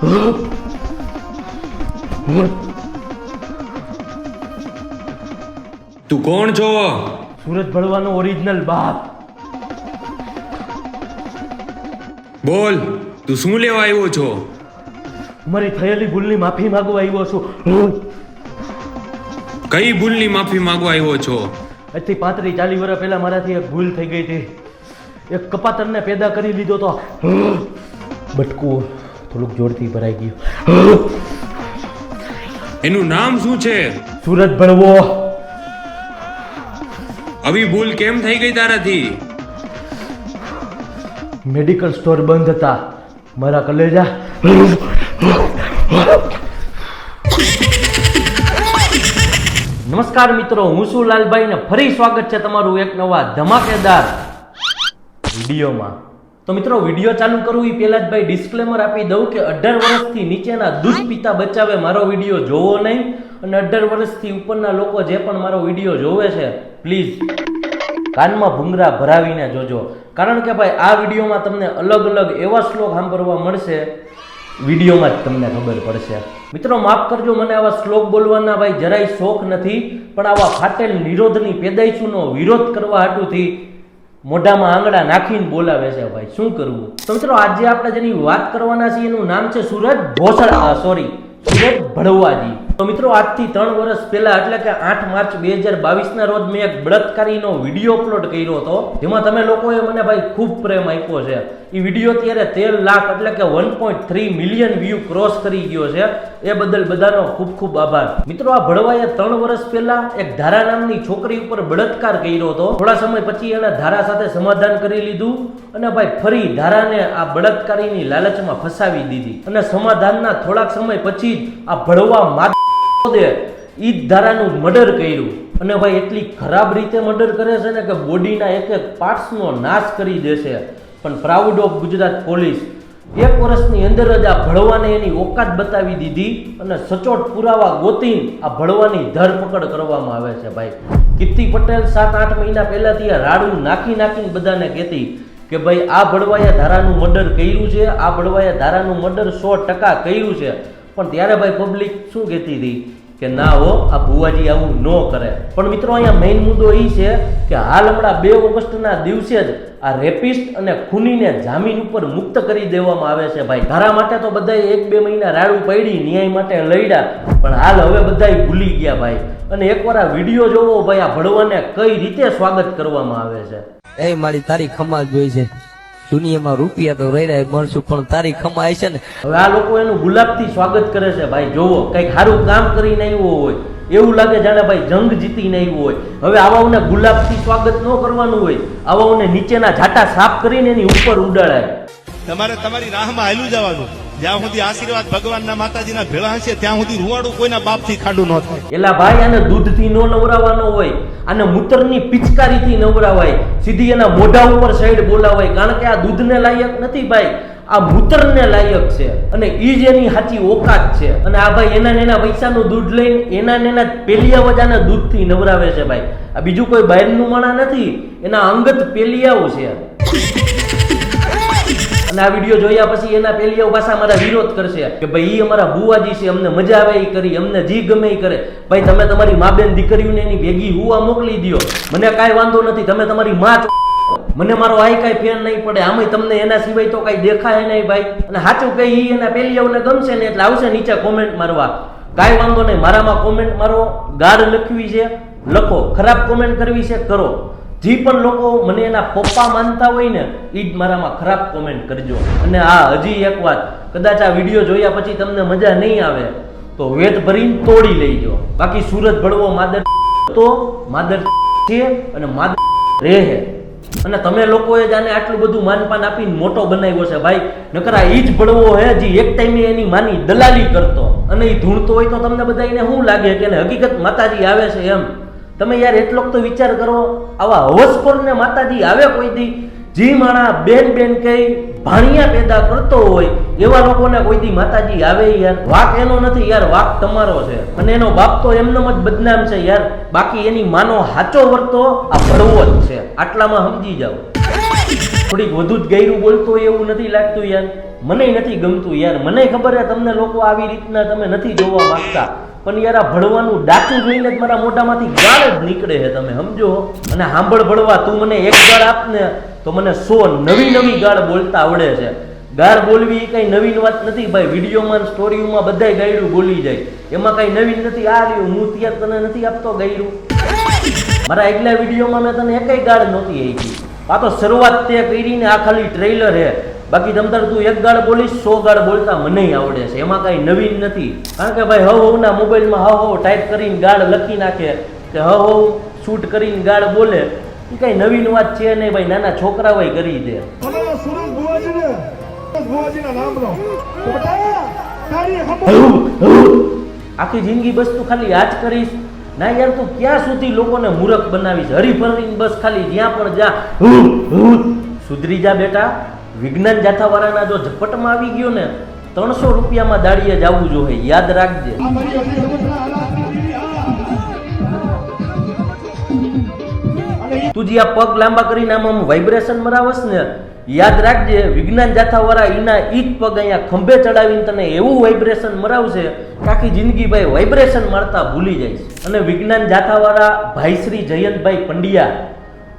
તું કોણ છો? સુરત ભળવાનો ઓરિજિનલ બાપ. બોલ તું શું લેવા આવ્યો છો? મારી થયેલી ભૂલની માફી માંગવા આવ્યો છું. કઈ ભૂલની માફી માંગવા આવ્યો છો? આજથી પાંત્રીસ ચાલીસ વર્ષ પહેલા મારાથી એક ભૂલ થઈ ગઈ હતી. એક કપાતરને પેદા કરી લીધો તો બટકું. થોડુંક જોરથી ભરાઈ ગયું. એનું નામ શું છે? સુરત ભણવો આવી ભૂલ કેમ થઈ ગઈ તારાથી? મેડિકલ સ્ટોર બંધ હતા. મારા કલેજા. નમસ્કાર મિત્રો હું છું લાલભાઈ ને ફરી સ્વાગત છે તમારું એક નવા ધમાકેદાર વિડીયોમાં. તો મિત્રો, વીડિયો ચાલુ કરું એ પહેલા જ ભાઈ ડિસ્ક્લેમર આપી દઉં કે અઢાર વર્ષથી નીચેના દૂધ પિતા બચાવે મારો વીડિયો જોવો નહીં અને અઢાર વર્ષથી ઉપરના લોકો જે પણ મારો વીડિયો જોવે છે પ્લીઝ કાનમાં ભૂંગરા ભરાવીને જોજો. કારણ કે ભાઈ, આ વિડીયોમાં તમને અલગ અલગ એવા શ્લોક સાંભળવા મળશે, વિડીયોમાં જ તમને ખબર પડશે. મિત્રો, માફ કરજો, મને આવા શ્લોક બોલવાના ભાઈ જરાય શોખ નથી, પણ આવા ફાટેલ નિરોધની પેદાઈશુનો વિરોધ કરવા હાટુથી મોઢામાં આંગળા નાખીને બોલાવે છે ભાઈ, શું કરવું? તો મિત્રો, આજે આપણે જેની વાત કરવાના છીએ એનું નામ છે સુરજ ભોસડા સોરી સુરજ ભડવાજી. તો મિત્રો, આજથી ત્રણ વર્ષ પહેલા, એટલે કે આઠ માર્ચ બે હજાર બાવીસના રોજ મેં એક બળાત્કારીનો વીડિયો અપલોડ કર્યો હતો. જેમાં તમે લોકોએ મને ભાઈ ખૂબ પ્રેમ આપ્યો છે. એ વીડિયો અત્યારે તેર લાખ, એટલે કે one point three million view cross કરી ગયો છે. એ બદલ બધાનો ખૂબ ખૂબ આભાર. મિત્રો, આ ભળવાએ ત્રણ વર્ષ પહેલા એક ધારા નામની છોકરી ઉપર બળાત્કાર કર્યો હતો. થોડા સમય પછી એણે ધારા સાથે સમાધાન કરી લીધું અને ભાઈ ફરી ધારાને આ બળાત્કારીની લાલચમાં ફસાવી દીધી. અને સમાધાનના થોડાક સમય પછી જ આ ભળવા માદ દે ઈ ધારાનું મર્ડર કર્યું. અને ભાઈ એટલી ખરાબ રીતે મર્ડર કરે છે ને કે બોડીના એક એક પાર્ટ્સનો નાશ કરી દેશે પણ પ્રાઉડ ઓફ ગુજરાત પોલીસ એક વર્ષની અંદર જ આ ભળવાને એની ઓકાત બતાવી દીધી અને સચોટ પુરાવા ગોતી આ ભળવાની ધરપકડ કરવામાં આવે છે ભાઈ. કીર્તિ પટેલ સાત આઠ મહિના પહેલાથી આ રાડું નાખી નાખીને બધાને કહેતી કે ભાઈ આ ભળવાયા ધારાનું મર્ડર કર્યું છે, આ ભળવાયા ધારાનું મર્ડર સો ટકા કર્યું છે. પણ ત્યારે ભાઈ પબ્લિક શું કહેતી હતી? કે ના હો, આ ભુવાજી આવું ન કરે. પણ મિત્રો અહીંયા મેઇન મુદ્દો એ છે કે હાલ હમણાં બે ઓગસ્ટના દિવસે જ આ રેપિસ્ટ અને ખૂનીને જામીન ઉપર મુક્ત કરી દેવામાં આવે છે ભાઈ. ધારા માટે તો બધાએ એક બે મહિના રાડું પડી, ન્યાય માટે લડ્યા. પણ હાલ હવે બધા ભૂલી ગયા ભાઈ. અને એકવાર આ વીડિયો જોવો ભાઈ, આ ભડવાને કઈ રીતે સ્વાગત કરવામાં આવે છે? એ મારી તારી ખમાલ જોઈ છે. દુનિયામાં રૂપિયા તો રહી રહ્યા મળશું પણ તારી ખમા છે ને. હવે આ લોકો એનું ગુલાબથી સ્વાગત કરે છે ભાઈ જોવો કંઈક સારું કામ કરીને આવ્યો હોય એવું લાગે જાણે ભાઈ જંગ જીતીને આવ્યો હોય. હવે આવાઓને ગુલાબથી સ્વાગત ન કરવાનું હોય આવાઓને નીચેના જાટા સાફ કરીને એની ઉપર ઉડાડાય. તમારે તમારી રાહમાં હાલું જવાનું. જ્યાં સુધી આશીર્વાદ ભગવાનના માતાજીના ભેળા હશે, ત્યાં સુધી રૂવાડું કોઈના બાપથી ખાડું ન થાય. એલા ભાઈ આને દૂધથી નો નવરાવાનો હોય, આને મૂતરની પિચકારીથી નવરાવાય, સીધી એના મોઢા ઉપર સાઈડ બોલાવાય. કારણ કે આ દૂધને લાયક નથી ભાઈ, આ મૂતરને લાયક છે. અને ઈ જ એની સાચી ઓકાત છે. અને આ ભાઈ એના ને એના પૈસાનું દૂધ લઈને, એના ને એના પેલિયા વજાના દૂધથી નવરાવે છે ભાઈ. આ બીજું કોઈ બહારનું માણા નથી, એના અંગત પેલિયાઓ છે. અને આ વીડિયો જોયા પછી એના પેલીઓ પાછા અમારા વિરોધ કરશે. કે ભાઈ એ અમારા બુવાજી છે, અમને મજા આવે એ કરી, અમને જી ગમે એ કરે. ભાઈ, તમે તમારી મા બેન દીકરીઓને એની ભેગી હુવા મોકલી દ્યો. મને કાંઈ વાંધો નથી, તમે તમારી માં મને મારો આઈ કાંઈ ફેર નહીં પડે. આમે તમને એના સિવાય તો કાંઈ દેખાય નહીં ભાઈ. અને સાચું કઈ ઈ એના પેલીઓને ગમશે ને એટલે આવશે નીચે કોમેન્ટ મારવા. કાંઈ વાંધો નહીં, મારામાં કોમેન્ટ મારો ગાર લખવી છે. લખો, ખરાબ કોમેન્ટ કરવી છે, કરો. જે પણ લોકો મને એના પપ્પા માનતા હોય ને એ જ મારામાં ખરાબ કોમેન્ટ કરજો. અને હા, હજી એક વાત, કદાચ આ વીડિયો જોયા પછી તમને મજા નહીં આવે, તો વેત ભરીને તોડી લેજો. બાકી સુરત ભળવો માદર તો, માદર છે અને માદર રહે અને તમે લોકોએ જ આને આટલું બધું માનપાન આપીને મોટો બનાવ્યો છે ભાઈ. નકરા એ જ ભળવો હે, જે એક ટાઈમે એની માની દલાલી કરતો. અને એ ધૂણતો હોય તો તમને બધા એને શું લાગે કે હકીકત માતાજી આવે છે એમ? તમે યાર એટલો તો વિચાર કરો, આવા હવસખોરને માતાજી આવે કોઈ દી, જી માણા બેન બેન કઈ ભાણિયા પેદા કરતો હોય, એવા લોકોને કોઈ દી માતાજી આવે યાર? વાક એનો નથી યાર, વાક તમારો છે. અને એનો બાપ તો એમનો જ બદનામ છે યાર. બાકી એની માનો હાચો વર્તો આ ભળવો જ છે. આટલામાં સમજી જાઓ. થોડીક વધુ જ ગયરું બોલતો એવું નથી લાગતું યાર. મને નથી ગમતું યાર. મને ખબર છે તમને લોકો આવી રીતના તમે નથી જોવા માંગતા. પણ યાર આ ભળવાનું ડાકું જોઈને જ મારા મોઢામાંથી ગાળ જ નીકળે છે, તમે સમજો અને સાંભળ ભળવા, તું મને એક ગાળ આપ ને તો મને સો નવી નવી ગાળ બોલતા આવડે છે. ગાળ બોલવી એ કઈ નવીન વાત નથી ભાઈ, વિડીયોમાં સ્ટોરીમાં બધાય ગાયડું બોલી જાય. એમાં કઈ નવીન નથી, આ રહ્યું, હું ત્યાં તને નથી આપતો ગાયડું. મારા એકલા વિડીયોમાં મેં તને એકય ગાળ નહોતી આપી. આ તો શરૂઆત તે કરીને આ ખાલી ટ્રેલર હે બાકી તમતાર તું એક ગાળ બોલીશ સો ગાળ બોલતા મને આવડે છે. એમાં કાંઈ નવીન નથી. કારણ કે ભાઈ હવ હવના મોબાઈલમાં હવ હવ ટાઈપ કરીને ગાળ લખી નાખે. કે હવ હવ શૂટ કરીને ગાળ બોલે. એ કાંઈ નવીન વાત છે નહીં ભાઈ. નાના છોકરાઓય કરી દે. આખી જિંદગી બસ તું ખાલી જ કરીશ. ના યાર તું ક્યાં સુધી લોકોને મૂરખ બનાવીશ? હરીફરીને બસ ખાલી જ્યાં પણ જા. સુધરી જા બેટા. વિજ્ઞાન જાથાવાળાના જો ઝપટમાં આવી ગયો ને, ત્રણસો રૂપિયામાં દાડીએ જવું જોઈએ, યાદ રાખજે. તું જે આ પગ લાંબા કરીને આમ આમ વાઇબ્રેશન મરાવસ ને, યાદ રાખજે, વિજ્ઞાન જાથાવાળા એના ઈ જ પગ અહીંયા ખંભે ચડાવીને તને એવું વાઇબ્રેશન મરાવશે આખી જિંદગી ભાઈ વાઇબ્રેશન મારતા ભૂલી જઈશ. અને વિજ્ઞાન જાથાવાળા ભાઈ શ્રી જયંતભાઈ પંડ્યા,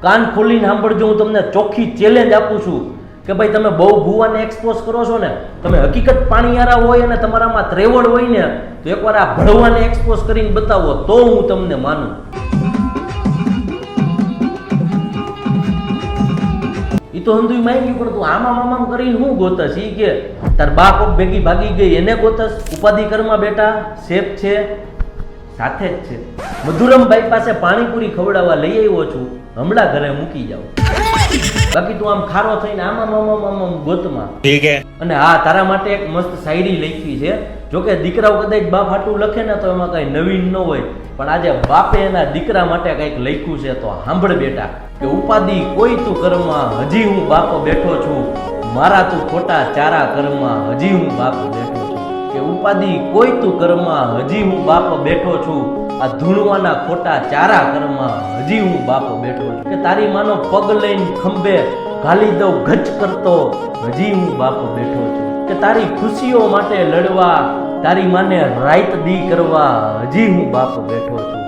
કાન ખોલીને સાંભળજો, હું તમને ચોખ્ખી ચેલેન્જ આપું છું. કે ભાઈ તમે બહુ ભૂવાને એક્સપોઝ કરો છો ને, તમે હકીકત પાણીયારા હોય અને તમારામાં ત્રેવડ હોય ને, તો એકવાર આ ભળવાને એક્સપોઝ કરીને બતાવો, તો હું તમને માનું. એ તો હંધુય માંગ્યું, પણ તું આમાં મામામ કરીને હું ગોતસ ઈ કે, તાર બા કોક ભેગી ભાગી ગઈ, એને ગોતસ ઉપાધિ કરમાં બેટા શેફ છે? સાથે જ છે. મધુરમભાઈ પાસે પાણીપુરી ખવડાવવા લઈ આવ્યો છું. હમણાં ઘરે મૂકી જાઉં. બાકી તું આમ ખારો થઈને આમાં આમ આમ ગોતમાં. ઠીક હે. અને હા તારા માટે એક મસ્ત શાયરી લખી છે. જોકે દીકરાઓ કદાચ બાપ હાટું લખે ને તો એમાં કઈ નવીન ન હોય. પણ આજે બાપે એના દીકરા માટે કંઈક લખ્યું છે તો સાંભળ બેટા કે ઉપાધિ કોઈ તું કર્મમાં હજી હું બાપ બેઠો છું. મારા તું ખોટા ચારા કરમાં હજી હું બાપ બેઠો છું. કે ઉપાધિ કોઈ તું કર્મમાં હજી હું બાપ બેઠો છું. આ ધૂણવાના ખોટા ચારા કરમાં હજી હું બાપ બેઠો છું. કે તારી માનો પગ લઈને ખંભે ઘાલી દઉં ગચ કરતો, હજી હું બાપ બેઠો છું. કે તારી ખુશીઓ માટે લડવા, તારી માને રાઈત દી કરવા, હજી હું બાપ બેઠો છું.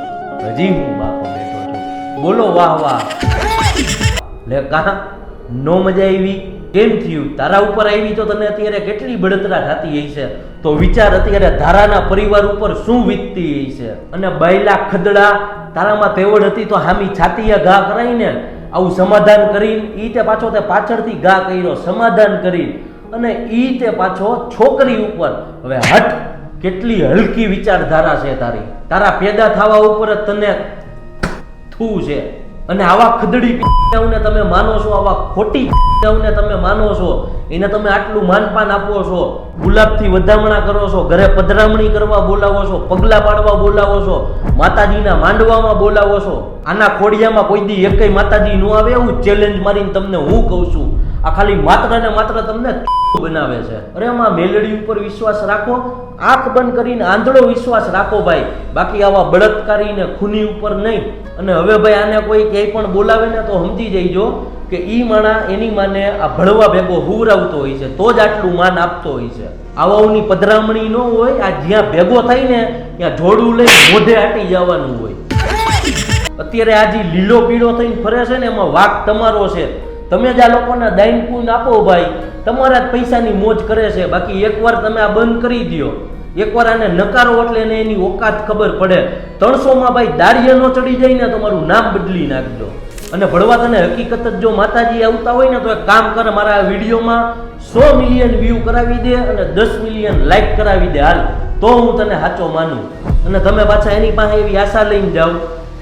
હજી હું બાપ બેઠો છું. બોલો વાહ વાહ. લે, કા? નો મજા આવી? કેમ થયું? તારા ઉપર આવી તો તને અત્યારે કેટલી બળતરા થતી હશે તો વિચાર અત્યારે ધારાના પરિવાર ઉપર શું વીતતી છે? અને બાયલા ખદડા તારામાં તેવડ હતી તો હામી છાતીએ ઘા કરાઈને આવું સમાધાન કરીને ઈ તે પાછો તે પાછળથી ઘા કર્યો, સમાધાન કરી. અને ઈ તે પાછો છોકરી ઉપર, હવે હટ, કેટલી હલકી વિચારધારા છે તારી. તારા પેદા થવા ઉપર જ તને થવું છે. અને આવા ખદડી તમે માનો છો, આવા ખોટી ને તમે માનો છો, એને તમે આટલું માનપાન આપો છો, ગુલાબથી વધામણા કરો છો, ઘરે પધરામણી કરવા બોલાવો છો, પગલા પાડવા બોલાવો છો, માતાજીના માંડવામાં બોલાવો છો, આના ખોડિયામાં કોઈ દી એકય માતાજી ન આવે, એવું ચેલેન્જ મારીને તમને હું કહું છું. આ ખાલી માત્ર ને માત્ર તમને બનાવે છે. અરે આમાં મેલડી ઉપર વિશ્વાસ રાખો, આંખ બંધ કરીને આંધળો વિશ્વાસ રાખો ભાઈ. બાકી આવા બળત્કારી ને ખૂની ઉપર નહીં. અને હવે ભાઈ આને કોઈ ક્યાંય પણ બોલાવે ને તો સમજી જઈજો કે ઈ માણા એની માને આ ભળવા ભેગો હુવરાવતો હોય છે, તો જ આટલું માન આપતો હોય છે. આવાઓની પધરામણી ન હોય, આ જ્યાં ભેગો થાય ને, ત્યાં જોડું લઈ મોઢે આટી જવાનું હોય. અત્યારે આ જે લીલો પીળો થઈને ફરે છે ને, એમાં વાઘ તમારો છે. તમે જ આ લોકોને દાઈન પૂન આપો ભાઈ. તમારા જ પૈસાની મોજ કરે છે. બાકી એકવાર તમે આ બંધ કરી દો એકવાર આને નકારો એટલે એને એની ઓકાત ખબર પડે. ત્રણસોમાં ભાઈ દાળીએ ન ચડી જાય ને તમારું નામ બદલી નાખજો. અને ભળવા તને હકીકત જ જો માતાજી આવતા હોય ને તો એક કામ કર, મારા આ વિડીયોમાં સો મિલિયન વ્યૂ કરાવી દે અને દસ મિલિયન લાઈક કરાવી દે. હાલ, તો હું તને સાચો માનું. અને તમે પાછા એની પાસે એવી આશા લઈને જાઓ.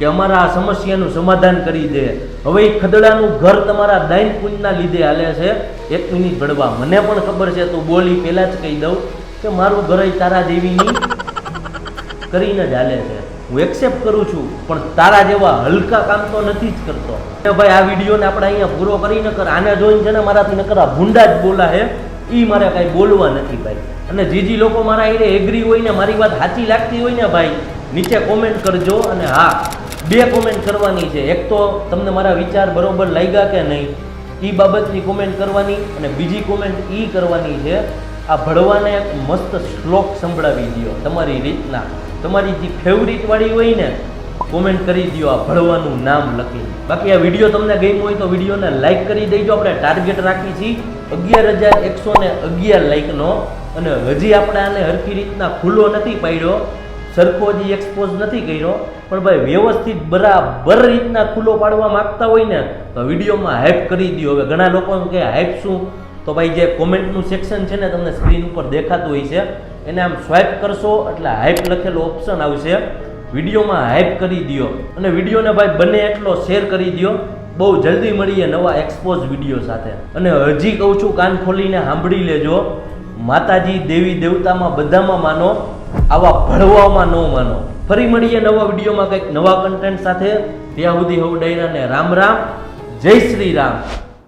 કે અમારા આ સમસ્યાનું સમાધાન કરી દે. હવે એ ખદડાનું ઘર તમારા દાઈન કુંજના લીધે હાલે છે. એક મિનિટ ભળવા. મને પણ ખબર છે, તું બોલી પહેલાં જ કહી દઉં કે મારું ઘર તારા દેવીની કરીને જ હાલે છે. હું એક્સેપ્ટ કરું છું, પણ તારા જેવા હલકા કામ તો નથી જ કરતો. કે ભાઈ, આ વિડીયોને આપણે અહીંયા પૂરો કરી ન કર. આને જોઈને છે ને મારાથી ન કરા ભૂંડા જ બોલા હે એ મારે કાંઈ બોલવા નથી ભાઈ. અને જે જે લોકો મારા એને એગ્રી હોય ને, મારી વાત સાચી લાગતી હોય ને ભાઈ, નીચે કોમેન્ટ કરજો અને હા બે કોમેન્ટ કરવાની છે. એક તો તમને મારા વિચાર બરોબર લાગ્યા કે નહીં એ બાબતની કોમેન્ટ કરવાની અને બીજી કોમેન્ટ એ કરવાની છે, આ ભળવાને એક મસ્ત શ્લોક સંભળાવી દો તમારી રીતના. તમારી જે ફેવરિટ વાળી હોય ને કોમેન્ટ કરી દો આ ભળવાનું નામ લખી બાકી આ વીડિયો તમને ગમ્યો હોય તો વિડીયોને લાઈક કરી દેજો. આપણે ટાર્ગેટ રાખી છીએ અગિયાર હજાર એકસો ને અગિયાર લાઈકનો અને હજી આપણે આને હરખી રીતના ખુલ્લો નથી પાડ્યો. સરખો હજી એક્સપોઝ નથી કર્યો. પણ ભાઈ વ્યવસ્થિત બરાબર રીતના ખુલ્લો પાડવા માંગતા હોય ને, તો વિડીયોમાં હાઈપ કરી દો હવે ઘણા લોકો કે હાઈપ શું? તો ભાઈ જે કોમેન્ટનું સેક્શન છે ને, તમને સ્ક્રીન ઉપર દેખાતું હોય છે. એને આમ સ્વાઇપ કરશો એટલે હાઈપ લખેલો ઓપ્શન આવશે. વિડીયોમાં હાઈપ કરી દો અને વિડીયોને ભાઈ બને એટલો શેર કરી દો બહુ જલ્દી મળીએ નવા એક્સપોઝ વીડિયો સાથે. અને હજી કહું છું, કાન ખોલીને સાંભળી લેજો. માતાજી, દેવી, દેવતામાં બધામાં માનો આવા ભળવામાં ન માનો. ફરી મળીએ નવા વિડીયોમાં કંઈક નવા કન્ટેન્ટ સાથે. ત્યાં સુધી હવ ડાયરાને રામ રામ. જય શ્રી રામ.